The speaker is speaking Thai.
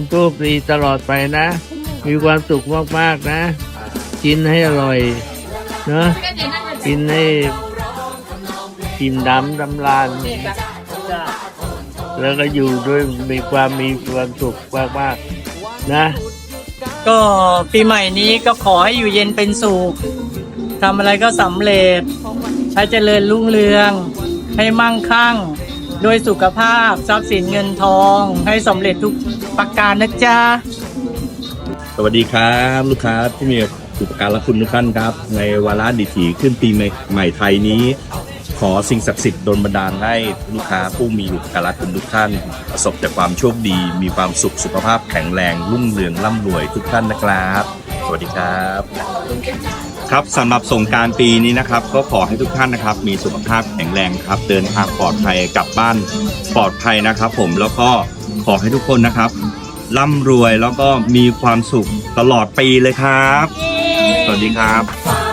งโชคดีตลอดไปนะ มีความสุขมากๆนะ กินให้อร่อยเนอะกินให้กินดำดำลาน แล้วก็อยู่ด้วยมีความมีความสุขมากๆนะ ก็ปีใหม่นี้ก็ขอให้อยู่เย็นเป็นสุขทำอะไรก็สำเร็จ ให้เจริญรุ่งเรือง ให้มั่งคั่ง ด้วยสุขภาพทรัพย์สินเงินทองให้สำเร็จทุกประการนะจ๊ะ สวัสดีครับลูกค้าที่มีอุปการะคุณทุกท่านครับ ในวาระดิถีขึ้นปีใหม่ใหม่ไทยนี้ ขอสิ่งศักดิ์สิทธิ์ดลบันดาลให้ลูกค้าผู้มีอุปการะคุณทุกท่าน ประสบแต่ความโชคดี มีความสุขสุขภาพแข็งแรงรุ่งเรืองร่ำรวยทุกท่านนะครับ สวัสดีครับ ครับสำหรับสงการปีนี้นะครับ ก็ขอให้ทุกท่านนะครับ มีสุขภาพแข็งแรงครับ เดินทางปลอดภัยกลับบ้านปลอดภัยนะครับ ผมแล้วก็ขอให้ทุกคนนะครับร่ำรวยแล้วก็มีความสุขตลอดปีเลยครับ สวัสดีครับ